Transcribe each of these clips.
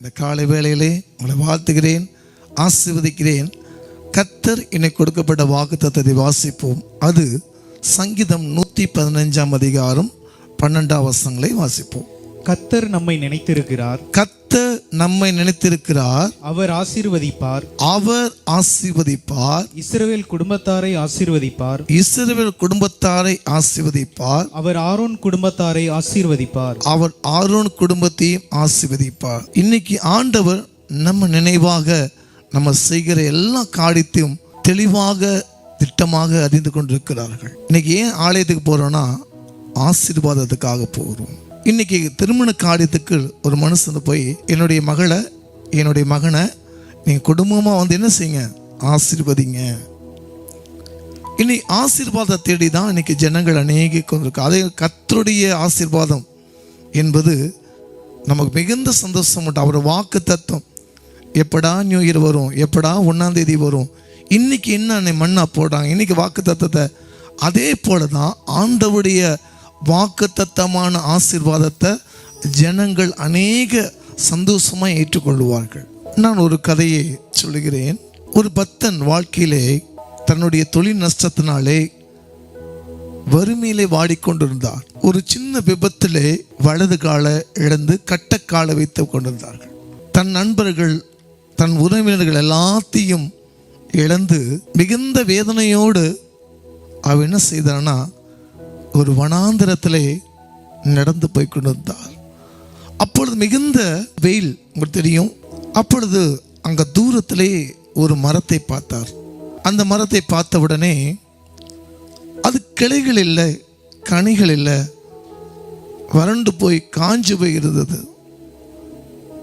இந்த காலை வேளையிலே உங்களை வாழ்த்துகிறேன் ஆசிர்வதிக்கிறேன். கத்தர் என்னை கொடுக்கப்பட்ட வாக்கு வாக்குத்தத்தத்தை வாசிப்போம். அது சங்கீதம் நூற்றி பதினஞ்சாம் அதிகாரம் பன்னெண்டாம் வசங்களை வாசிப்போம். கத்தர் நம்மை நினைத்திருக்கிறார். கத்தர் நம்மை நினைத்திருக்கிறார். அவர் ஆசீர்வதிப்பார். அவர் ஆசீர்வதிப்பார். இஸ்ரவேல் குடும்பத்தாரை ஆசீர்வதிப்பார். இஸ்ரவேல் குடும்பத்தாரை ஆசீர்வதிப்பார். அவர் ஆரோன் குடும்பத்தாரை ஆசீர்வதிப்பார். அவர் ஆரோன் குடும்பத்தையும் ஆசீர்வதிப்பார். இன்னைக்கு ஆண்டவர் நம்ம நினைவாக நம்ம செய்கிற எல்லா காரியத்தையும் தெளிவாக திட்டமாக அறிந்து கொண்டிருக்கிறார்கள். இன்னைக்கு ஏன் ஆலயத்துக்கு போறோம்னா ஆசீர்வாதத்துக்காக போகிறோம் இன்னைக்கு திருமண காரியத்துக்கு ஒரு மனுஷன் போய் என்னுடைய மகளை என்னுடைய மகனை நீங்கள் குடும்பமாக வந்து என்ன செய்யுங்க? ஆசீர்வதிங்க. இனி ஆசீர்வாதம் தேடி தான் இன்னைக்கு ஜனங்கள் அநேகி கொண்டிருக்கு அதே கத்தருடைய ஆசீர்வாதம் என்பது நமக்கு மிகுந்த சந்தோஷம் உண்டு. அவர் வாக்கு தத்துவம் எப்படா நியூ இயர் வரும்? எப்படா ஒன்றாந்தேதி வரும்? இன்னைக்கு என்ன மண்ணா போடுறாங்க? இன்னைக்கு வாக்கு தத்துவத்தை அதே போல தான் ஆண்டவுடைய வாக்குத்தத்தமான ஆசிர்வாதத்தை ஆசீர்வாதத்தை ஜனங்கள் அநேக சந்தோஷமாக ஏற்றுக்கொள்வார்கள். நான் ஒரு கதையை சொல்லுகிறேன். ஒரு பக்தன் வாழ்க்கையிலே தன்னுடைய தொழில் நஷ்டத்தினாலே வறுமையிலே வாடிக்கொண்டிருந்தார். ஒரு சின்ன விபத்திலே வலது காலை இழந்து கட்டக்காலை வைத்து கொண்டிருந்தார்கள். தன் நண்பர்கள் தன் உறவினர்கள் எல்லாத்தையும் இழந்து மிகுந்த வேதனையோடு அவ என்ன செய்தான்னா ஒரு வனாந்திரத்திலே நடந்து போய் கொண்டிருந்தார். அப்பொழுது மிகுந்த வெயில் உங்களுக்கு தெரியும். அப்பொழுது அங்க தூரத்திலே ஒரு மரத்தை பார்த்தார். அந்த மரத்தை பார்த்த உடனே அது கிளைகள் இல்லை கனிகள் இல்லை. வறண்டு போய் காஞ்சு போய் இருந்தது.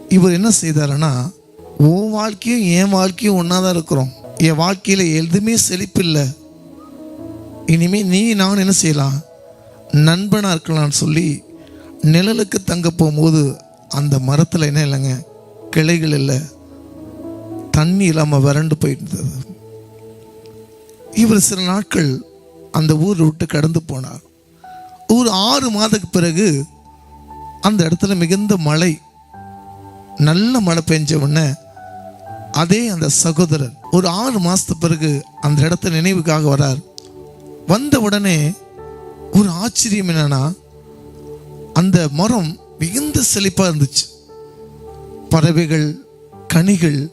இவர் என்ன செய்தாருன்னா உன் வாழ்க்கையும் என் வாழ்க்கையும் ஒன்றா தான் இருக்கிறோம். என் வாழ்க்கையில் எதுவுமே செழிப்பில்லை. இனிமே நீ நான் என்ன செய்யலாம்? நண்பனாக இருக்கலாம்னு சொல்லி நிழலுக்கு தங்க போகும்போது அந்த மரத்தில் என்ன இல்லைங்க கிளைகள் இல்லை. தண்ணி இல்லாமல் வறண்டு போயிருந்தது இவர் சில நாட்கள் அந்த ஊரை விட்டு கடந்து போனார். ஒரு ஆறு மாதத்துக்கு பிறகு அந்த இடத்துல மிகுந்த மழை நல்ல மழை பெஞ்ச உடனே அதே அந்த சகோதரர் ஒரு ஆறு மாதத்துக்கு பிறகு அந்த இடத்த நினைவுக்காக வரார். வந்த உடனே ஒரு ஆச்சரியம் என்னன்னா அந்த மரம் மிகுந்த செழிப்பாக இருந்துச்சு. பறவைகள் கனிகள்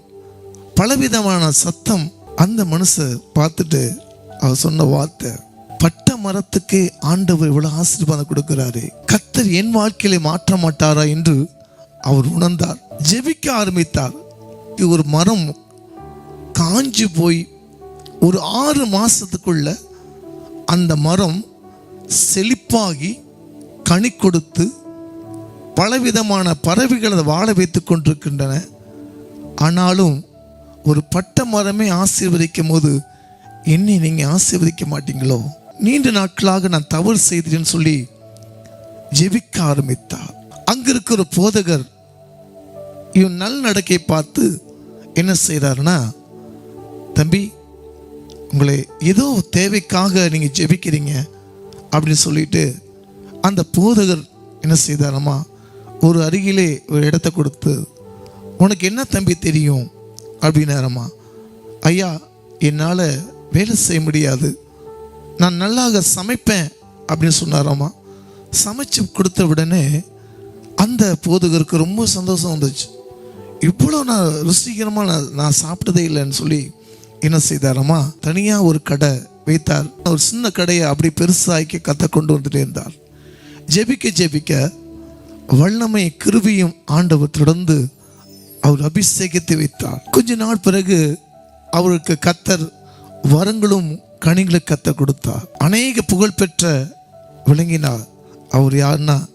பலவிதமான சத்தம் அந்த மனுஷன் பார்த்துட்டு அவர் சொன்ன வார்த்தை பட்ட மரத்துக்கு ஆண்டவர் இவ்வளவு ஆசீர்வாதம் கொடுக்கிறாரு. கத்தர் என் வாழ்க்கையில மாற்ற மாட்டாரா? என்று அவர் உணர்ந்தார். ஜெபிக்க ஆரம்பித்தார். ஒரு மரம் காஞ்சு போய் ஒரு ஆறு மாசத்துக்குள்ள அந்த மரம் செழிப்பாகி கனி கொடுத்து பலவிதமான பறவைகளை அதை வாழ வைத்து கொண்டிருக்கின்றன. ஆனாலும் ஒரு பட்ட மரமே ஆசீர்வதிக்கும் போது என்னை நீங்கள் ஆசீர்வதிக்க மாட்டீங்களோ? நீண்ட நாட்களாக நான் தவறு செய்தேன்னு சொல்லி ஜெபிக்க ஆரம்பித்தார். அங்க இருக்கிற போதகர் இவன் நல் நடக்கை பார்த்து என்ன செய்கிறாருன்னா தம்பி உங்களை ஏதோ தேவைக்காக நீங்கள் ஜெபிக்கிறீங்க. அப்படின்னு சொல்லிட்டு அந்த போதகர் என்ன செய்தாரம்மா? ஒரு அருகிலே ஒரு இடத்த கொடுத்து உனக்கு என்ன தம்பி தெரியும்? அப்படின்னாரம்மா. ஐயா என்னால் வேலை செய்ய முடியாது. நான் நல்லாக சமைப்பேன். அப்படின்னு சொன்னாராம்மா. சமைச்சு கொடுத்த உடனே அந்த போதகருக்கு ரொம்ப சந்தோஷம் வந்துச்சு. இவ்வளோ நான் ருசிகரமாக நான் நான் சாப்பிட்டதே இல்லைன்னு சொல்லி என்ன செய்தாராம்மா? தனியாக ஒரு கடை வைத்தார் ஒரு சின்ன கடையை அப்படி பெருசாக்கி கத்த கொண்டு வந்துட்டே இருந்தார். ஜெபிக்க ஜெபிக்க வல்லமை கிருபியும் ஆண்டவர் தொடர்ந்து அவர் அபிஷேகத்தை வைத்தார். கொஞ்ச நாள் பிறகு அவருக்கு கத்தர் வரங்களும் கனிகளை கத்த கொடுத்தார். அநேக புகழ்பெற்ற விளங்கினார். அவர் யாருன்னா?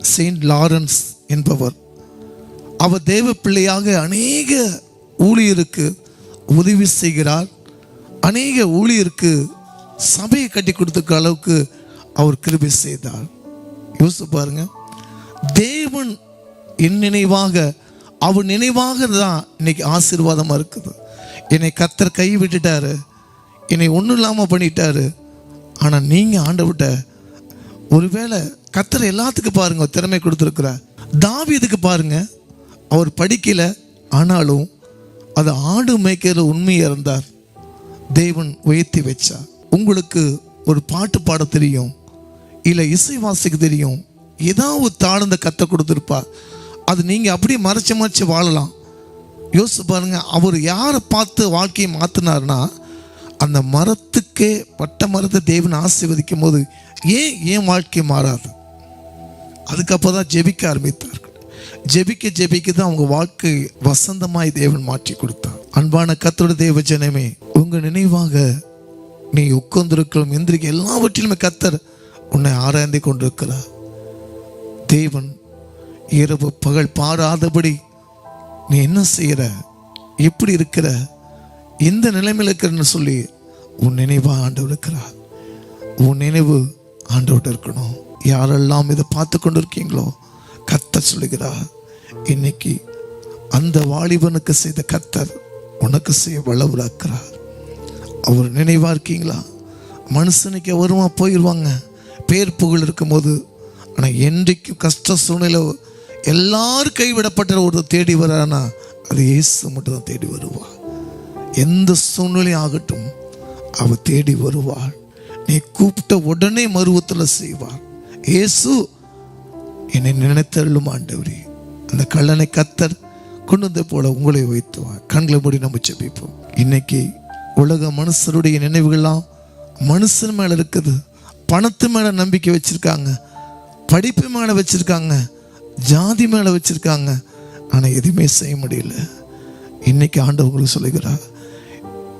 செயின்ட் லாரன்ஸ் என்பவர். அவர் தேவ பிள்ளையாக அநேக ஊழியருக்கு உதவி செய்கிறார். அநேக ஊழியருக்கு சபையை கட்டி கொடுத்துக்க அளவுக்கு அவர் கிருபை செய்தார். யோசிச்சு பாருங்க. தேவன் என் நினைவாக அவர் நினைவாக தான் இன்னைக்கு ஆசீர்வாதமாக இருக்குது. என்னை கத்தர் கை விட்டுட்டாரு என்னை ஒன்றும் இல்லாமல் பண்ணிட்டாரு. ஆனால் நீங்கள் ஆண்டவிட்ட ஒருவேளை கத்தர் எல்லாத்துக்கும் பாருங்க திறமை கொடுத்துருக்குறார். தாவியதுக்கு பாருங்க. அவர் படிக்கல ஆனாலும் அது ஆடு மேய்க்கிற உண்மையாக இருந்தார் தேவன் உயர்த்தி வச்சா உங்களுக்கு ஒரு பாட்டு பாட தெரியும் இல்லை இசை வாசிக்க தெரியும் ஏதாவது ஒரு தாழ்ந்த கத்தை கொடுத்துருப்பார். அது நீங்கள் அப்படியே மறைச்சு மறைச்சு வாழலாம். யோசிச்சு பாருங்க அவர் யாரை பார்த்து வாழ்க்கையை மாற்றினார்னா அந்த மரத்துக்கே பட்ட மரத்தை தேவன் ஆசீர்வதிக்கும் போது ஏன் ஏன் வாழ்க்கை மாறாது? அதுக்கப்புறம் தான் ஜெபிக்க ஆரம்பித்தார்கள். ஜெபிக்க ஜெபிக்க தான் அவங்க வாழ்க்கை வசந்தமாய் தேவன் மாற்றி கொடுத்தார். அன்பான கத்தோட தேவ ஜனமே உங்க நினைவாக நீ உட்கார்ந்திருக்கலாம் எந்திரிக்க எல்லாவற்றிலுமே கத்தர் உன்னை ஆராய்ந்து கொண்டிருக்கிறார். தேவன் இரவு பகல் பாராதபடி நீ என்ன செய்கிற எப்படி இருக்கிற எந்த நிலைமையில் இருக்கிறன்னு சொல்லி உன் நினைவாக ஆண்டவர் இருக்கிறார். உன் நினைவு ஆண்டவர்கிட்ட இருக்கணும். யாரெல்லாம் இதை பார்த்து கொண்டு இருக்கீங்களோ கத்தர் சொல்லுகிறார் இன்னைக்கு அந்த வாலிபனுக்கு செய்த கத்தர் உனக்கு செய்ய வளவுலாக்குறார் அவர் நினைவா இருக்கீங்களா? மனுஷனுக்கு வருமா போயிடுவாங்க பேர் புகழ் இருக்கும்போது ஆனால் என்றைக்கும் கஷ்ட சூழ்நிலை எல்லாரும் கைவிடப்பட்ட ஒரு தேடி வரானா அது இயேசு மட்டும் தான் தேடி வருவா எந்த சூழ்நிலையும் ஆகட்டும் அவ தேடி வருவாள் நீ கூப்பிட்ட உடனே மருவத்தில் செய்வார். இயேசு என்னை நினைத்தள்ளும் ஆண்டவரே. அந்த கல்லனை கத்தர் கொண்டு வந்த போல உங்களை வைத்துவான் கண்களை மூடி நம்ம ஜெபிப்போம். இன்னைக்கு உலக மனுஷருடைய நினைவுகள்லாம் மனுஷன் மேல இருக்குது. பணத்து மேல நம்பிக்கை வச்சிருக்காங்க. படிப்பு மேல வச்சிருக்காங்க. ஜாதி மேல வச்சிருக்காங்க. ஆனா எதுவுமே செய்ய முடியல. இன்னைக்கு ஆண்டவங்களுக்கு சொல்லுகிறார்.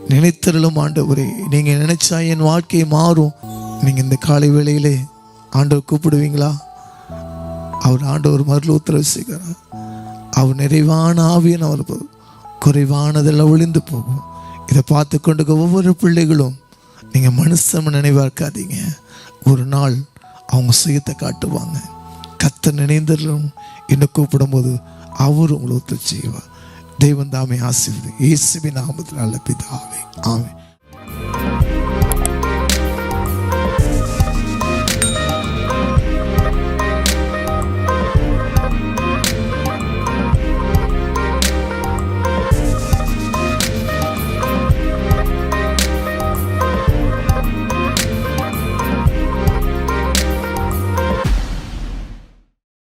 நினைத்தருளும் ஆண்டவரே நீங்க நினைச்சா என் வாழ்க்கை மாறும். நீங்க இந்த காலை வேளையிலே ஆண்டவர் கூப்பிடுவீங்களா? அவர் ஆண்டவர் மருள் உத்தரவு செய்கிறார். அவர் நிறைவான ஆவியன் அவர் குறைவானதெல்லாம் ஒளிந்து போகும். இதை பார்த்து கொண்டு ஒவ்வொரு பிள்ளைகளும் நீங்கள் மனுஷன் நினைவாக்காதீங்க ஒரு நாள் அவங்க சுயத்தை காட்டுவாங்க. கத்த நினைந்தரும் என்ன கூப்பிடும்போது அவர் உங்களை ஒத்து செய்வார். தெய்வந்தாமே தாமே இயேசுவின் நாமத்தில் நல்ல பிதாவே. ஆமே